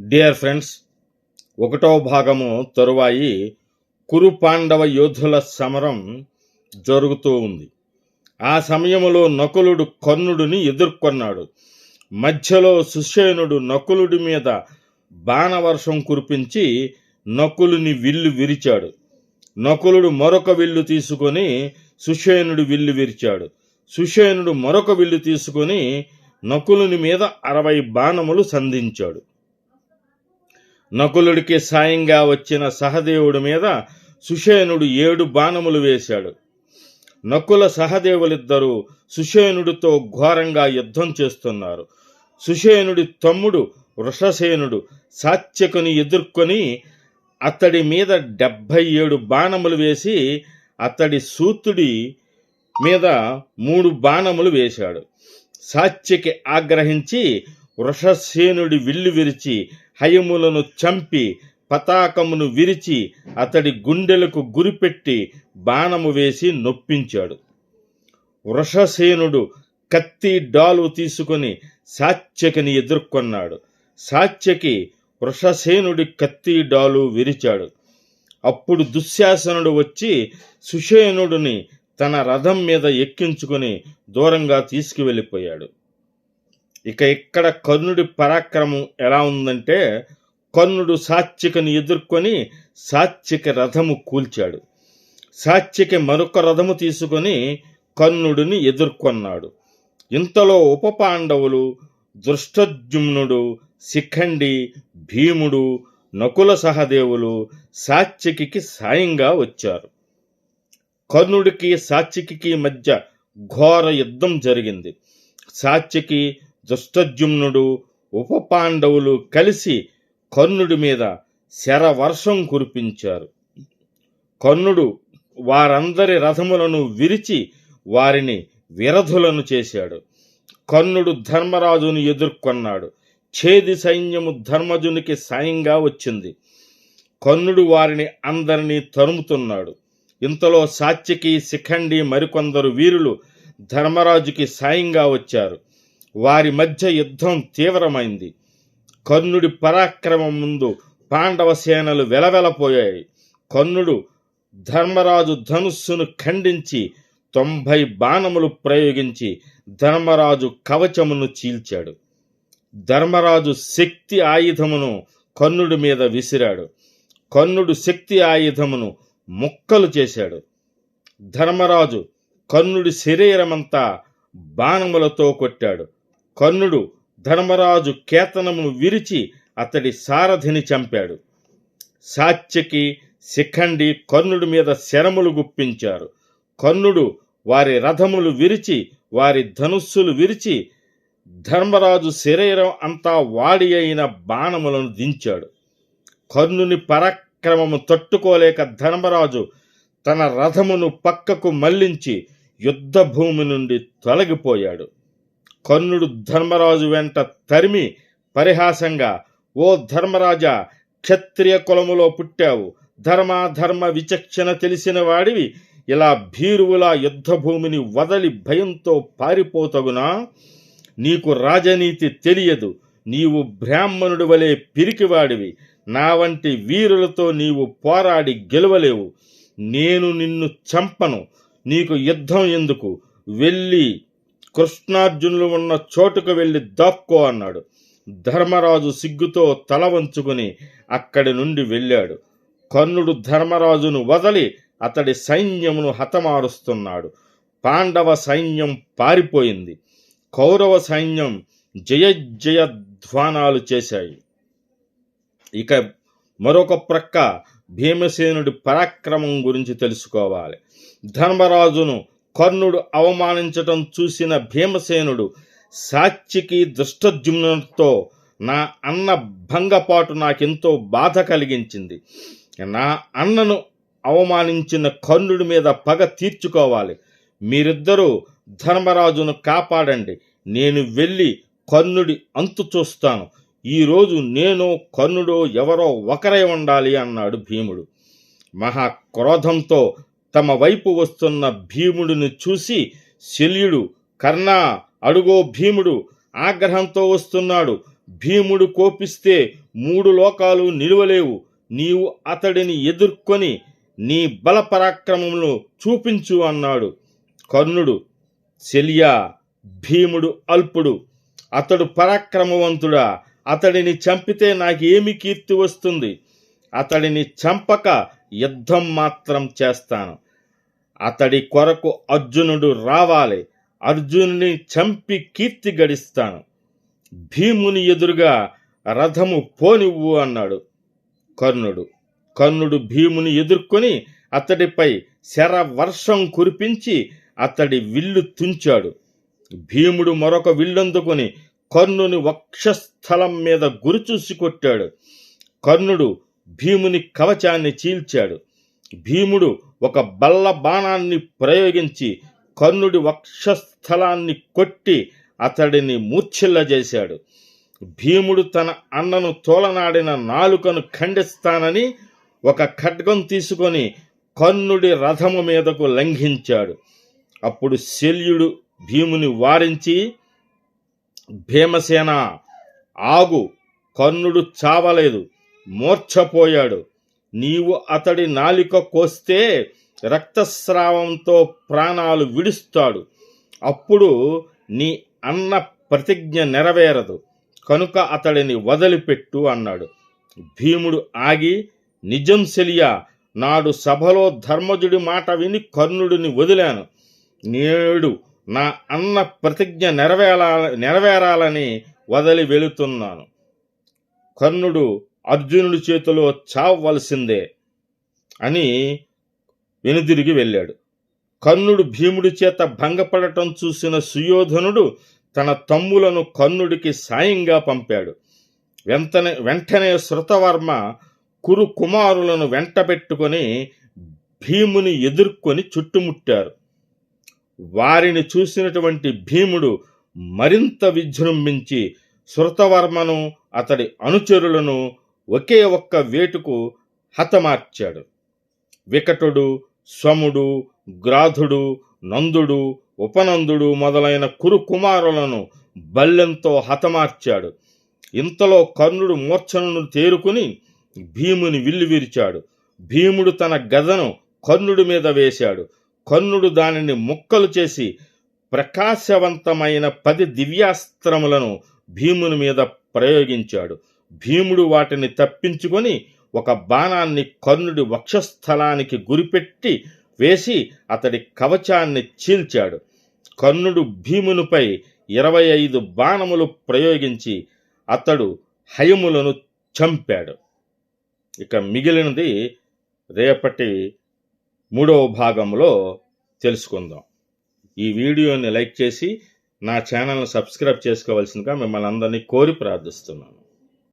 Dear friends ఒకటో భాగము తరువాయి కురు పాండవ యోధుల సమరం జరుగుతూ ఉంది. ఆ సమయములో నకులుడు కర్ణుడిని ఎదుర్కొన్నాడు. మధ్యలో సుషేనుడు నకులుడి మీద బాణవర్షం కురిపించి నకులుని విల్లు విరిచాడు. నకులుడు మరొక విల్లు తీసుకొని సుషేనుడు విల్లు విరిచాడు. సుషేనుడు మరొక విల్లు తీసుకొని నకులుని మీద అరవై బాణములు సంధించాడు. నకులుడికి సాయంగా వచ్చిన సహదేవుడి మీద సుషేనుడు ఏడు బాణములు వేశాడు. నకుల సహదేవులిద్దరూ సుషేనుడితో ఘోరంగా యుద్ధం చేస్తున్నారు. సుషేనుడి తమ్ముడు వృషసేనుడు సాత్యకుని ఎదుర్కొని అతడి మీద డెబ్భై ఏడు బాణములు వేసి అతడి సూతుడి మీద మూడు బాణములు వేశాడు. సాత్యకి ఆగ్రహించి వృషసేనుడి విల్లు విరిచి హయములను చంపి పతాకమును విరిచి అతడి గుండెలకు గురిపెట్టి బాణము వేసి నొప్పించాడు. వృషసేనుడు కత్తి డాలు తీసుకొని సాత్యకిని ఎదుర్కొన్నాడు. సాత్యకి వృషసేనుడి కత్తి డాలు విరిచాడు. అప్పుడు దుశ్శాసనుడు వచ్చి సుషేనుడిని తన రథం మీద ఎక్కించుకొని దూరంగా తీసుకువెళ్ళిపోయాడు. ఇక ఇక్కడ కర్ణుడి పరాక్రమం ఎలా ఉందంటే కర్ణుడు సాత్వికను ఎదుర్కొని సాత్విక రథము కూల్చాడు. సాత్విక మరొక రథము తీసుకొని కర్ణుడిని ఎదుర్కొన్నాడు. ఇంతలో ఉప పాండవులు దృష్టజుమ్నుడు శిఖండి భీముడు నకుల సహదేవులు సాత్వికి సాయంగా వచ్చారు. కర్ణుడికి సాత్వికి మధ్య ఘోర యుద్ధం జరిగింది. సాత్వికి దుష్టజుమ్నుడు ఉప పాండవులు కలిసి కర్ణుడి మీద శరవర్షం కురిపించారు. కర్ణుడు వారందరి రథములను విరిచి వారిని విరధులను చేశాడు. కర్ణుడు ధర్మరాజును ఎదుర్కొన్నాడు. ఛేది సైన్యము ధర్మజునికి సాయంగా వచ్చింది. కర్ణుడు వారిని అందరినీ తరుముతున్నాడు. ఇంతలో సాత్యకి శిఖండి మరికొందరు వీరులు ధర్మరాజుకి సాయంగా వచ్చారు. వారి మధ్య యుద్ధం తీవ్రమైంది. కర్ణుడి పరాక్రమం ముందు పాండవ సేనలు వెలవెలపోయాయి. కర్ణుడు ధర్మరాజు ధనుస్సును ఖండించి తొంభై బాణములు ప్రయోగించి ధర్మరాజు కవచమును చీల్చాడు. ధర్మరాజు శక్తి ఆయుధమును కర్ణుడి మీద విసిరాడు. కర్ణుడు శక్తి ఆయుధమును ముక్కలు చేశాడు. ధర్మరాజు కర్ణుడి శరీరమంతా బాణములతో కొట్టాడు. కర్ణుడు ధర్మరాజు కేతనమును విరిచి అతడి సారథిని చంపాడు. సాత్యకి శిఖండి కర్ణుడి మీద శరములు గుప్పించారు. కర్ణుడు వారి రథములు విరిచి వారి ధనుస్సులు విరిచి ధర్మరాజు శరీరం అంతా వాడి అయిన బాణములను దించాడు. కర్ణుని పరాక్రమము తట్టుకోలేక ధర్మరాజు తన రథమును పక్కకు మళ్ళించి యుద్ధ భూమి నుండి తొలగిపోయాడు. కర్ణుడు ధర్మరాజు వెంట తరిమి పరిహాసంగా ఓ ధర్మరాజా క్షత్రియ కులములో పుట్టావు. ధర్మాధర్మ విచక్షణ తెలిసిన వాడివి. ఇలా భీరువులా యుద్ధభూమిని వదలి భయంతో పారిపోతగునా? నీకు రాజనీతి తెలియదు. నీవు బ్రాహ్మణుడి వలె పిరికివాడివి. నా వంటి వీరులతో నీవు పోరాడి గెలవలేవు. నేను నిన్ను చంపను. నీకు యుద్ధం ఎందుకు? వెళ్ళి కృష్ణార్జునులు ఉన్న చోటుకు వెళ్ళి దాక్కో అన్నాడు. ధర్మరాజు సిగ్గుతో తల వంచుకుని అక్కడి నుండి వెళ్ళాడు. కర్ణుడు ధర్మరాజును వదలి అతడి సైన్యమును హతమారుస్తున్నాడు. పాండవ సైన్యం పారిపోయింది. కౌరవ సైన్యం జయ ధ్వానాలు చేశాయి. ఇక మరొక ప్రక్క భీమసేనుడి పరాక్రమం గురించి తెలుసుకోవాలి. ధర్మరాజును కర్ణుడు అవమానించటం చూసిన భీమసేనుడు సాక్షికి దుష్టజుమ్నుతో నా అన్న భంగపాటు నాకెంతో బాధ కలిగించింది. నా అన్నను అవమానించిన కర్ణుడి మీద పగ తీర్చుకోవాలి. మీరిద్దరూ ధర్మరాజును కాపాడండి. నేను వెళ్ళి కర్ణుడి అంతు చూస్తాను. ఈరోజు నేను కర్ణుడు ఎవరో ఒకరై ఉండాలి అన్నాడు భీముడు. మహా క్రోధంతో తమ వైపు వస్తున్న భీముడిని చూసి శల్యుడు కర్ణా అడుగో భీముడు ఆగ్రహంతో వస్తున్నాడు. భీముడు కోపిస్తే మూడు లోకాలు నిలువలేవు. నీవు అతడిని ఎదుర్కొని నీ బల పరాక్రమమును చూపించు అన్నాడు. కర్ణుడు శల్యా భీముడు అల్పుడు అతడు పరాక్రమవంతుడా? అతడిని చంపితే నాకేమి కీర్తి వస్తుంది? అతడిని చంపక యుద్ధం మాత్రం చేస్తాను. అతడి కొరకు అర్జునుడు రావాలి. అర్జునుని చంపి కీర్తి గడిస్తాను. భీముని ఎదురుగా రథము పోనివ్వు అన్నాడు కర్ణుడు. కర్ణుడు భీముని ఎదుర్కొని అతడిపై శర వర్షం కురిపించి అతడి విల్లు తుంచాడు. భీముడు మరొక విల్లందుకొని కర్ణుని వక్షస్థలం మీద గురిచూసి కొట్టాడు. కర్ణుడు భీముని కవచాన్ని చీల్చాడు. భీముడు ఒక బల్ల బాణాన్ని ప్రయోగించి కర్ణుడి వక్షస్థలాన్ని కొట్టి అతడిని మూర్ఛిల్లజేశాడు. భీముడు తన అన్నను తోలనాడిన నాలుకను ఖండిస్తానని ఒక ఖడ్గం తీసుకొని కర్ణుడి రథము మీదకు లంఘించాడు. అప్పుడు శల్యుడు భీముని వారించి భీమసేన ఆగు కర్ణుడు చావలేదు. మూర్ఛపోయాడు. నీవు అతడి నాలిక కోస్తే రక్తస్రావంతో ప్రాణాలు విడుస్తాడు. అప్పుడు నీ అన్న ప్రతిజ్ఞ నెరవేరదు. కనుక అతడిని వదిలిపెట్టు అన్నాడు. భీముడు ఆగి నిజం సెలియా నాడు సభలో ధర్మజుడి మాట విని కర్ణుడిని వదిలాను. నేడు నా అన్న ప్రతిజ్ఞ నెరవేరా నెరవేరాలని వదిలి వెళుతున్నాను. కర్ణుడు అర్జునుడి చేతిలో చావవలసిందే అని వెనుదిరిగి వెళ్ళాడు. కర్ణుడు భీముడి చేత భంగపడటం చూసిన సుయోధనుడు తన తమ్ములను కర్ణుడికి సాయంగా పంపాడు. వెంటనే వెంటనే శృతవర్మ కురు కుమారులను వెంటబెట్టుకొని భీముని ఎదుర్కొని చుట్టుముట్టారు. వారిని చూసినటువంటి భీముడు మరింత విజృంభించి శృతవర్మను అతడి అనుచరులను ఒకే ఒక్క వేటుకు హతమార్చాడు. వికటుడు స్వముడు గ్రాధుడు నందుడు ఉపనందుడు మొదలైన కురు కుమారులను బల్లెంతో హతమార్చాడు. ఇంతలో కర్ణుడు మూర్ఛను తేరుకుని భీముని విల్లు విరిచాడు భీముడు తన గదను కర్ణుడి మీద వేశాడు. కర్ణుడు దానిని ముక్కలు చేసి ప్రకాశవంతమైన పది దివ్యాస్త్రములను భీముని మీద ప్రయోగించాడు. భీముడు వాటిని తప్పించుకొని ఒక బాణాన్ని కర్ణుడి వక్షస్థలానికి గురిపెట్టి వేసి అతడి కవచాన్ని చీల్చాడు. కర్ణుడు భీమునిపై ఇరవై ఐదు బాణములు ప్రయోగించి అతడు హయములను చంపాడు. ఇక మిగిలినది రేపటి మూడవ భాగంలో తెలుసుకుందాం. ఈ వీడియోని లైక్ చేసి నా ఛానల్ను సబ్స్క్రైబ్ చేసుకోవాల్సిందిగా మిమ్మల్ని అందరినీ కోరి ప్రార్థిస్తున్నాను.